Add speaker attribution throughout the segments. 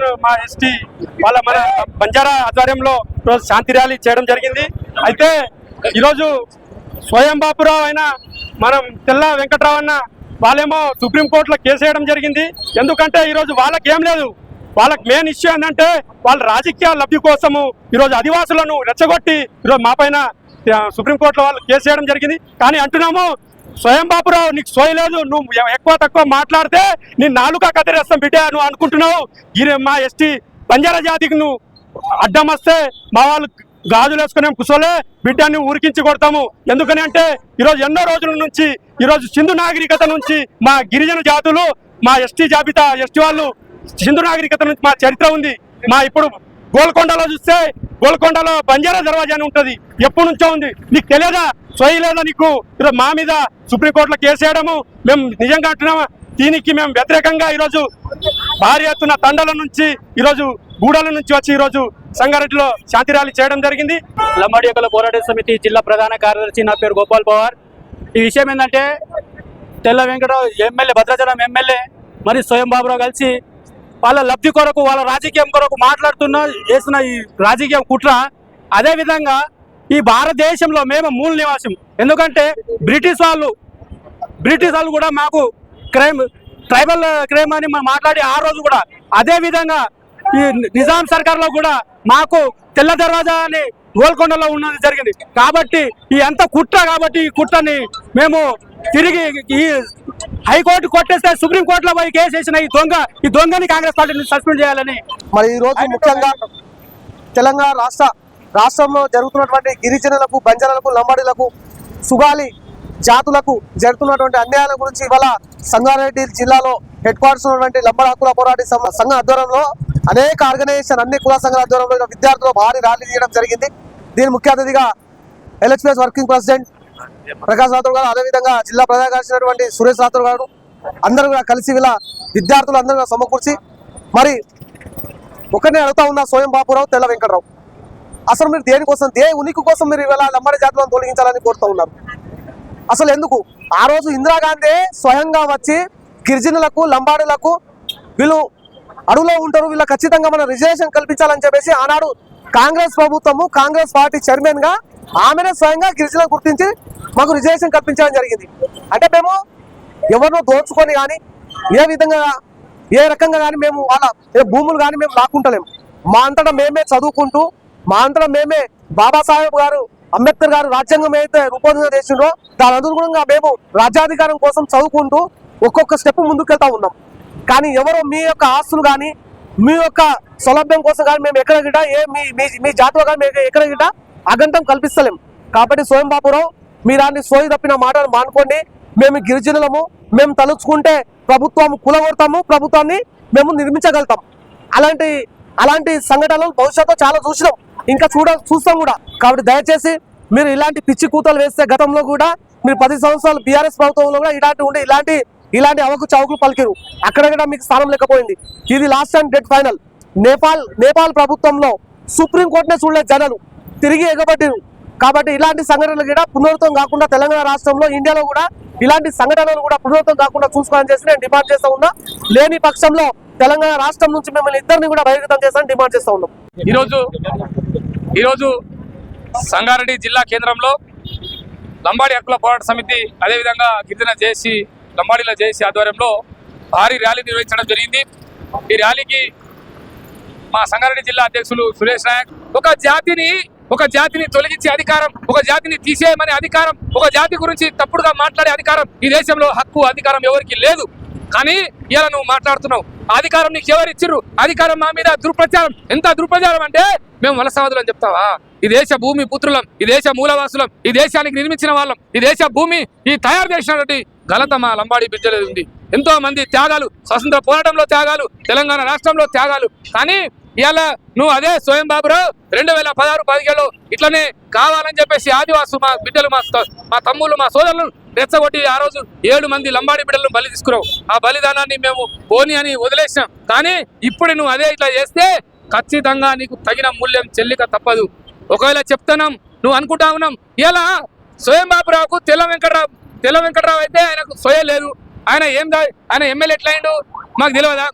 Speaker 1: గిరిజన మా ఎస్టీ వాళ్ళ మన బంజారా ఆధ్వర్యంలో రోజు శాంతి ర్యాలీ చేయడం జరిగింది. అయితే ఈరోజు స్వయం బాపురావు అయిన మనం తెల్ల వెంకట్రావు అన్న వాళ్ళేమో సుప్రీంకోర్టులో కేసు వేయడం జరిగింది. ఎందుకంటే ఈరోజు వాళ్ళకి ఏం లేదు. వాళ్ళకి మెయిన్ ఇష్యూ ఏంటంటే వాళ్ళ రాజకీయ లబ్ధి కోసము ఈరోజు ఆదివాసులను రెచ్చగొట్టి ఈరోజు మా పైన సుప్రీంకోర్టులో వాళ్ళు కేసు చేయడం జరిగింది. కానీ అంటున్నాము స్వయం బాపురావు నీకు సోయలేదు నువ్వు ఎక్కువ తక్కువ మాట్లాడితే నీ నాలుక కదిరేస్తాం బిడ్డ నువ్వు అనుకుంటున్నావు. గిరి మా ఎస్టీ బంజారా జాతికి నువ్వు అడ్డం వస్తే మా వాళ్ళు గాజులు వేసుకునే కుసోలే బిడ్డని ఉరికించి కొడతాము. ఎందుకని అంటే ఈరోజు ఎన్నో రోజుల నుంచి ఈరోజు సింధు నాగరికత నుంచి మా గిరిజన జాతులు మా ఎస్టీ జాబితా ఎస్టీ వాళ్ళు సింధు నాగరికత నుంచి మా చరిత్ర ఉంది. మా ఇప్పుడు గోల్కొండలో చూస్తే గోల్కొండలో బంజారా దర్వాజా అని ఉంటుంది. ఎప్పటి నుంచో ఉంది. నీకు తెలియదా? సోయి లేదా నీకు? మా మీద సుప్రీంకోర్టులో కేసు వేయడము. మేము నిజంగా అంటున్నామా? దీనికి మేము వ్యతిరేకంగా ఈరోజు భారీ ఎత్తున తండల నుంచి ఈరోజు గూడల నుంచి వచ్చి ఈరోజు సంగారెడ్డిలో శాంతి ర్యాలీ చేయడం జరిగింది.
Speaker 2: లంబాడి యొక్క పోరాట సమితి జిల్లా ప్రధాన కార్యదర్శి నా పేరు గోపాల్ పవార్. ఈ విషయం ఏంటంటే తెల్ల వెంకటరావు ఎమ్మెల్యే భద్రాచలం ఎమ్మెల్యే మరి స్వయం బాబురావు కలిసి వాళ్ళ లబ్ధి కొరకు వాళ్ళ రాజకీయం కొరకు మాట్లాడుతున్న చేసిన ఈ రాజకీయం కుట్ర అదేవిధంగా ఈ భారతదేశంలో మేము మూల నివాసం. ఎందుకంటే బ్రిటిష్ వాళ్ళు బ్రిటిష్ వాళ్ళు కూడా మాకు క్రైమ్ ట్రైబల్ క్రైమ్ అని మనం మాట్లాడి ఆ రోజు కూడా అదే విధంగా ఈ నిజాం సర్కార్లో కూడా మాకు తెల్ల దర్వాజా అని గోల్కొండలో ఉన్నది జరిగింది. కాబట్టి ఈ అంత కుట్ర కాబట్టి ఈ కుట్రని మేము తిరిగి ఈ హైకోర్టు కొట్టేస్తే సుప్రీం కోర్టులో పోయి కేసు వేసిన ఈ దొంగ ఈ దొంగని కాంగ్రెస్ పార్టీని సస్పెండ్ చేయాలని.
Speaker 3: మరి ఈ రోజు ముఖ్యంగా తెలంగాణ రాష్ట్ర రాష్ట్రంలో జరుగుతున్నటువంటి గిరిజనులకు బంజారాలకు లంబాడీలకు సుగాలి జాతులకు జరుగుతున్నటువంటి అన్యాయాల గురించి ఇవాళ సంగారెడ్డి జిల్లాలో హెడ్ క్వార్టర్స్ ఉన్నటువంటి లంబాడ హక్కుల పోరాట సంఘ- సంఘ ఆధ్వర్యంలో అనేక ఆర్గనైజేషన్ అన్ని కుల సంఘాల ఆధ్వర్యంలో విద్యార్థులు భారీ ర్యాలీ చేయడం జరిగింది. దీని ముఖ్య అతిథిగా LHPS working president Prakash Rathod గారు అదేవిధంగా జిల్లా ప్రధాన కార్యదర్శి సురేష్ రాథోడ్ గారు అందరూ కూడా కలిసి వీళ్ళ విద్యార్థులు అందరూ సమకూర్చి మరి ఒకరిని అడుగుతా ఉన్న స్వయం బాపురావు తెల్ల వెంకటరావు. అసలు మీరు దేనికోసం దే ఉనికి కోసం మీరు ఇవాళ లంబాడి జాతులను తొలగించాలని కోరుతూ ఉన్నారు. అసలు ఎందుకు? ఆ రోజు ఇందిరాగాంధీ స్వయంగా వచ్చి గిరిజనులకు లంబాడులకు వీళ్ళు అడవులో ఉంటారు వీళ్ళ ఖచ్చితంగా మన రిజర్వేషన్ కల్పించాలని చెప్పేసి ఆనాడు కాంగ్రెస్ ప్రభుత్వము కాంగ్రెస్ పార్టీ చైర్మన్గా ఆమెనే స్వయంగా గిరిజన గుర్తించి మాకు రిజర్వేషన్ కల్పించడం జరిగింది. అంటే మేము ఎవరినో దోచుకొని కానీ ఏ విధంగా ఏ రకంగా కానీ మేము వాళ్ళ ఏ భూములు కానీ మేము లాక్కుంటలేము. మా అంతటా మేమే చదువుకుంటూ మా అంతటా మేమే బాబాసాహెబ్ గారు అంబేద్కర్ గారు రాజ్యాంగం ఏదైతే రూపొందిన చేసిండ్రో దాని అనుగుణంగా మేము రాజ్యాధికారం కోసం చదువుకుంటూ ఒక్కొక్క స్టెప్ ముందుకెళ్తా ఉన్నాం. కానీ ఎవరో మీ యొక్క ఆస్తులు కానీ మీ యొక్క సౌలభ్యం కోసం కానీ మేము ఎక్కడ గిట ఏ మీ మీ- మీ జాతిలో కానీ మేము ఎక్కడ గిట అగంతం కల్పిస్తలేం. కాబట్టి స్వయం బాపురావు మీరాన్ని సోయి తప్పిన మాటలు మానుకోండి. మేము గిరిజనులము మేము తలుచుకుంటే ప్రభుత్వం కులగొడతాము ప్రభుత్వాన్ని మేము నిర్మించగలుగుతాం. అలాంటి అలాంటి సంఘటనలు భవిష్యత్తులో చాలా చూసినాం. ఇంకా చూడ చూస్తాం కూడా. కాబట్టి దయచేసి మీరు ఇలాంటి పిచ్చి కూతలు వేస్తే గతంలో కూడా మీరు పది సంవత్సరాలు బీఆర్ఎస్ ప్రభుత్వంలో కూడా ఇలాంటి ఉండి ఇలాంటి ఇలాంటి అవకు చౌకులు పలికిరు. అక్కడ కూడా మీకు స్థానం లేకపోయింది. ఇది last and dead final. Nepal Nepal ప్రభుత్వంలో సుప్రీంకోర్టునే చూడలే చూడలేదు జనాలు. తిరిగి ఎగబట్టిరు. కాబట్టి ఇలాంటి సంఘటనలు కూడా పునరుతం కాకుండా తెలంగాణ రాష్ట్రంలో ఇండియాలో కూడా ఇలాంటి సంఘటనలు కూడా పునరుతం కాకుండా చూసుకోవాలని చేసి నేను డిమాండ్ చేస్తా ఉన్నా. లేని పక్షంలో తెలంగాణ రాష్ట్రం నుంచి మిమ్మల్ని ఇద్దరిని కూడా బహిర్గతం చేస్తానని డిమాండ్ చేస్తా ఉన్నాం.
Speaker 4: ఈరోజు ఈరోజు సంగారెడ్డి జిల్లా కేంద్రంలో లంబాడి హక్కుల పోరాట సమితి అదేవిధంగా గిరిజన జేసీ లంబాడీల జేసీ ఆధ్వర్యంలో భారీ ర్యాలీ నిర్వహించడం జరిగింది. ఈ ర్యాలీకి మా సంగారెడ్డి జిల్లా అధ్యక్షులు సురేష్ నాయక్ ఒక జాతిని ఒక జాతిని తొలగించే అధికారం ఒక జాతిని తీసేయమనే అధికారం ఒక జాతి గురించి తప్పుడుగా మాట్లాడే అధికారం ఈ దేశంలో హక్కు అధికారం ఎవరికి లేదు. కానీ ఇలా నువ్వు మాట్లాడుతున్నావు. అధికారం నీకు ఎవరు ఇచ్చిర్రు? అధికారం మా మీద దుర్ప్రచారం. ఎంత దుర్ప్రచారం అంటే మేము వలసవాదులు అని చెప్తావా? ఈ దేశ భూమి పుత్రులం ఈ దేశ మూలవాసులం ఈ దేశానికి నిర్మించిన వాళ్ళం ఈ దేశ భూమి ఈ తయారు చేసినటువంటి ఘనత మా లంబాడి బిడ్డలేదు ఉంది. ఎంతో మంది త్యాగాలు స్వతంత్ర పోరాటంలో త్యాగాలు తెలంగాణ రాష్ట్రంలో త్యాగాలు. కానీ ఇవాళ నువ్వు అదే స్వయం బాబురావు రెండు వేల పదహారు పదిహేడు ఇట్లనే కావాలని చెప్పేసి ఆదివాసు మా బిడ్డలు మా మా తమ్ముళ్ళు మా సోదరులు రెచ్చగొట్టి ఆ రోజు ఏడు మంది లంబాడి బిడ్డలను బలి తీసుకురావు. ఆ బలిదానాన్ని మేము పోని అని వదిలేసాం కానీ ఇప్పుడు నువ్వు అదే ఇట్లా చేస్తే ఖచ్చితంగా నీకు తగిన మూల్యం చెల్లిక తప్పదు. ఒకవేళ చెప్తున్నాం నువ్వు అనుకుంటా ఉన్నాం ఇలా స్వయం బాబురావుకు తెల్ల వెంకట్రావు తెల్ల వెంకట్రావు అయితే ఆయనకు స్వయం లేదు. ఆయన ఏం ఆయన ఎమ్మెల్యే ఎట్లయిండు? మాకు తెలియదా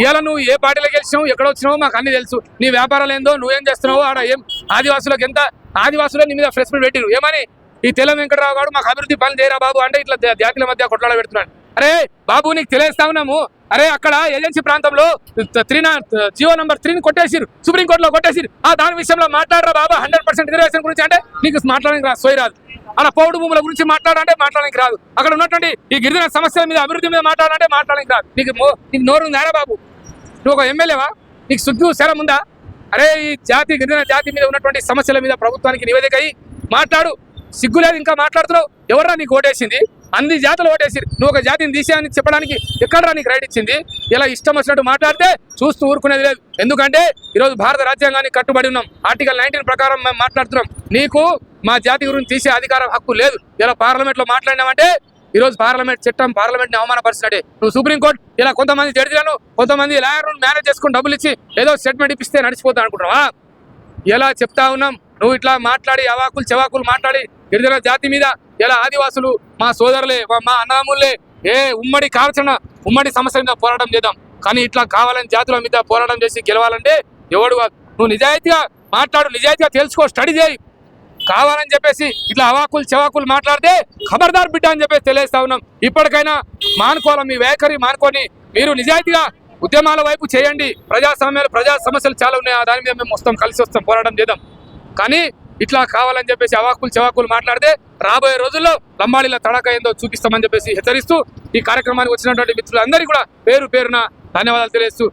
Speaker 4: ఇవాళ నువ్వు ఏ పార్టీలో గెలిచినావు ఎక్కడ వచ్చినావు మాకు అన్ని తెలుసు. నీ వ్యాపారాలు ఏందో నువ్వేం చేస్తున్నావు ఆడ ఏం ఆదివాసులకు ఎంత ఆదివాసులు నీ మీద ఫ్రెష్ మీట్ పెట్టిరు. ఏమని? ఈ తెల్ల వెంకటరావు గారు మాకు అభివృద్ధి పని చేయరా బాబు అంటే ఇట్లా జా- మధ్య కొట్లాడ పెడుతున్నాడు. అరే బాబు నీకు తెలియస్తా ఉన్నాము. అరే అక్కడ ఏజెన్సీ ప్రాంతంలో త్రీ జియో నంబర్ త్రీని కొట్టేసిరు. సుప్రీంకోర్టులో కొట్టేసిరు. ఆ దాని విషయంలో మాట్లాడరా బాబా. హండ్రెడ్ పర్సెంట్ రిజర్వేషన్ గురించి అంటే నీకు మాట్లాడడానికి సోయి రాదు. అలా పౌడు భూముల గురించి మాట్లాడాలంటే మాట్లాడడానికి రాదు. అక్కడ ఉన్నటువంటి ఈ గిరిజన సమస్యల మీద అభివృద్ధి మీద మాట్లాడాలంటే మాట్లాడడానికి రాదు. నీకు నీకు నోరు ఉందా బాబు? నువ్వు ఒక ఎమ్మెల్యేవా? నీకు సుగ్గు శరం ఉందా? అరే ఈ జాతి గిరిజన జాతి మీద ఉన్నటువంటి సమస్యల మీద ప్రభుత్వానికి నివేదిక అయ్యి మాట్లాడు. సిగ్గు లేదు ఇంకా మాట్లాడుతున్నావు. ఎవర్రా నీకు ఓటేసింది? అన్ని జాతులు ఓటేసిరు నువ్వు ఒక జాతిని తీసేయని చెప్పడానికి ఎక్కడరా నీకు రైట్ ఇచ్చింది? ఇలా ఇష్టం వచ్చినట్టు మాట్లాడితే చూస్తూ ఊరుకునేది లేదు. ఎందుకంటే ఈరోజు భారత రాజ్యాంగానికి కట్టుబడి ఉన్నాం. ఆర్టికల్ నైన్టీన్ ప్రకారం మేము మాట్లాడుతున్నాం. నీకు మా జాతి గురించి తీసే అధికారం హక్కు లేదు. ఇలా పార్లమెంట్లో మాట్లాడినామంటే ఈ రోజు పార్లమెంట్ చట్టం పార్లమెంట్ని అవమానపరిచినట్టే. నువ్వు సుప్రీంకోర్టు ఇలా కొంతమంది జడ్జిలను కొంతమంది లాయర్లను మేనేజ్ చేసుకుని డబ్బులు ఇచ్చి ఏదో స్టేట్మెంట్ ఇప్పిస్తే నడిచిపోతా అనుకుంటున్నావా? ఎలా చెప్తా ఉన్నాం? నువ్వు ఇట్లా మాట్లాడి అవాకులు చెవాకులు మాట్లాడి గిరిజన జాతి మీద ఎలా ఆదివాసులు మా సోదరులే మా- మా ఏ ఉమ్మడి కాల్చిన ఉమ్మడి సమస్య మీద పోరాటం చేద్దాం. కానీ ఇట్లా కావాలని జాతుల మీద పోరాటం చేసి గెలవాలంటే ఎవడు నువ్వు నిజాయితీగా మాట్లాడు నిజాయితీగా తెలుసుకో స్టడీ చేయి. కావాలని చెప్పేసి ఇట్లా అవాకులు చెవాకులు మాట్లాడితే ఖబర్దార్ బిడ్డ అని చెప్పేసి తెలియజేస్తా ఉన్నాం. ఇప్పటికైనా మానుకోవాలి మీ వైఖరి మానుకొని మీరు నిజాయితీగా ఉద్యమాల వైపు చేయండి. ప్రజాస్వామ్యాలు ప్రజా సమస్యలు చాలా ఉన్నాయి. ఆ దాని మీద మేము వస్తాం కలిసి వస్తాం పోరాటం చేద్దాం. కానీ ఇట్లా కావాలని చెప్పేసి అవాకులు చెవాకులు మాట్లాడితే రాబోయే రోజుల్లో లంబాడీల తడక ఏందో చూపిస్తామని చెప్పేసి హెచ్చరిస్తూ ఈ కార్యక్రమానికి వచ్చినటువంటి మిత్రులందరికీ కూడా పేరు పేరున ధన్యవాదాలు తెలియజేస్తూ